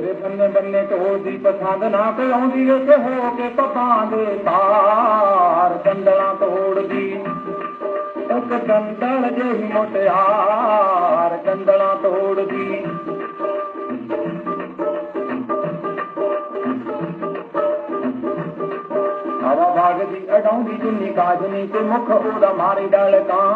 ਬੰਨੇ ਬੰਨੇ ਢੋਲਦੀ ਪਸੰਦ ਨਾ ਕੋਈ ਆਉਂਦੀ ਉੱਥੇ ਹੋ ਕੇ ਪੱਪਾਂ ਦੇ ਤਾਰ ਕੰਦਲਾਂ ਤੋੜਦੀ ਇੱਕ ਕੰਦਲ ਜਿਹੀ ਮੁਟਿਆਰ ਹਵਾ ਭਾਗਦੀ ਅਡਾਉਂਦੀ ਜਿੰਨੀ ਕਾਜਨੀ ਤੇ ਮੁਖ ਉਹਦਾ ਮਾਰੇ ਡਲਕਾਂ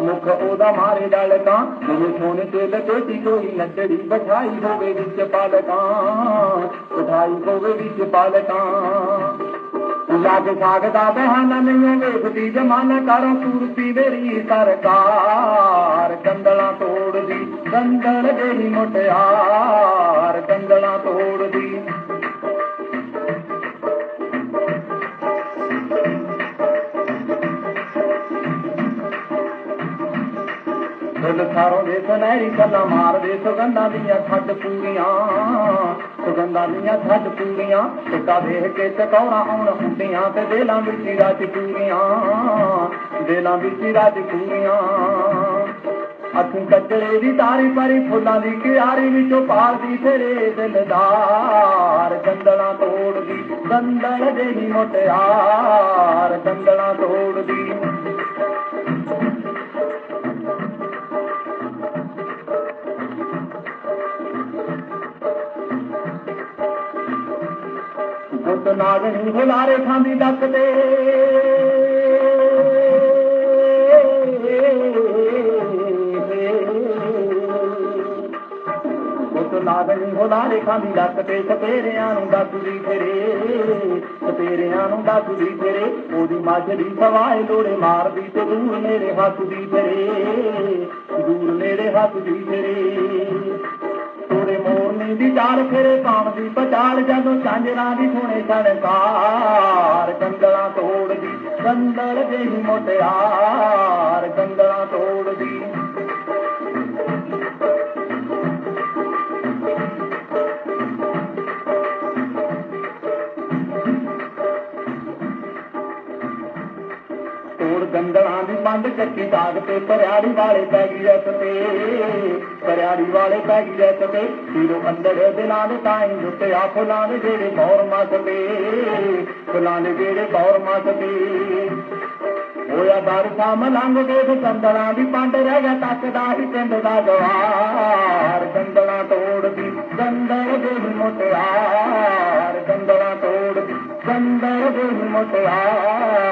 ਮੁਖ ਉਹਦਾ ਮਾਰੇ ਡਲਕਾਂ ਜਿਵੇਂ ਸੋਨੇ ਤੇ ਲਪੇਟੀ ਕੋਈ ਨੱਚੜੀ ਬਿਠਾਈ ਹੋਵੇ ਵਿੱਚ ਪਾਲਕਾਂ। ਬਿਠਾਈ ਹੋਵੇ ਵਿੱਚ ਪਾਲਕਾਂ। ਲਾਗ ਸਾਗ ਦਾ ਬਹਾਨਾ ਨਹੀਂ ਵੇਖਦੀ, ਜਮਾਨਾ ਕਰੋ ਸੂਰਤੀ ਮੇਰੀ ਸਰਕਾਰ। ਕੰਦਲਾਂ ਤੋੜਦੀ, ਕੰਦਲ ਜਿਹੀ ਮੁਟਿਆਰ। ਫੁੱਲ ਸਾਰੋਂ ਦੇ ਸੁਨਹਿਰੀ ਗੱਲਾਂ ਮਾਰਦੇ ਸੁਗੰਧਾਂ ਦੀਆਂ ਛੱਡ ਪੂਰੀਆਂ। ਸੁਗੰਧਾਂ ਦੀਆਂ ਛੱਡ ਪੂਰੀਆਂ ਟਿੱਕਾ ਦੇਖ ਕੇ ਟਕੌਰਾ ਆਉਣ ਹੁੰਦੀਆਂ ਤੇ ਦਿਲਾਂ ਵਿੱਚ ਰਾਜ ਪੂਰੀਆਂ। ਦੇਲਾਂ ਵਿੱਚ ਰਾਜ ਪੂਰੀਆਂ। ਅੱਖਾਂ ਕੱਜਲੇ ਦੀ ਤਾਰੀ ਪਰੀ, ਫੁੱਲਾਂ ਦੀ ਕਿਆਰੀ ਵਿੱਚੋਂ ਪਾਲਦੀ ਤੇਰੇ ਦਿਲਦਾਰ। ਗੰਦਲਾਂ ਤੋੜਦੀ ਗੰਦਲ ਦੇ ਜਿਹੀ ਮੁਟਿਆਰ। ਗੁੱਟ ਨਾਗਣੀ ਹੁਲਾਰੇ ਖਾਂਦੀ ਡੱਕ ਤੇ। ਗੁੱਟ ਨਾਗਣੀ ਹੁਲਾਰੇ ਖਾਂਦੀ ਡੱਕ ਤੇ। ਸਪੇਰਿਆਂ ਨੂੰ ਦੱਸਦੀ ਫਿਰੇ। ਸਪੇਰਿਆਂ ਨੂੰ ਦੱਸਦੀ ਫਿਰੇ। ਉਹਦੀ ਮਾਝੜੀ ਸਵਾਏ ਲੋੜੇ ਮਾਰਦੀ ਤੇ ਦੂਰ ਮੇਰੇ ਹੱਸਦੀ ਫਿਰੇ। ਦੂਰ ਮੇਰੇ ਹੱਸਦੀ ਫਿਰੇ। ਤੋਰੇ ڦر پام جي بچال جڏو سجڻ به هنگلا توڙي گنگل جي منڊيار گنگلا توڙ ਤੋੜਦੀ ਗੰਦਲਾਂ ਦੀ ਬੰਦ ਚੱਕੀ ਦਾਗ ਤੇ ਪਰਿਆੜੀ ਵਾਲੇ ਪੈ ਗਈ ਰਸ ਤੇ ਪਰਿਆੜੀ ਵਾਲੇ ਪੈ ਗਈ ਰਸ ਤੇ ਹੀਰੋ ਅੰਦਰ ਦਿਲਾਂ ਦੇ ਤਾਈਂ ਲੁੱਟਿਆ ਫੁੱਲਾਂ ਦੇ ਜਿਹੜੇ ਬੌਰ ਮਸਦੇ ਫੁੱਲਾਂ ਦੇ ਜਿਹੜੇ ਬੌਰ ਮਸਦੇ ਹੋਇਆ ਬਾਰਸਾ ਮਲੰਗ ਦੇਖ ਕੰਦਲਾਂ ਦੀ ਪੰਡ ਰਹਿ ਗਿਆ ਤੱਕਦਾ ਹੀ ਪਿੰਡ ਦਾ ਜਵਾਰ। ਕੰਦਲਾਂ ਤੋੜਦੀ ਕੰਦਲ ਦੇ ਮੁਟਿਆਰ। ਕੰਦਲਾਂ ਤੋੜਦੀ ਕੰਦਲ ਦੇ ਮੁਟਿਆਰ।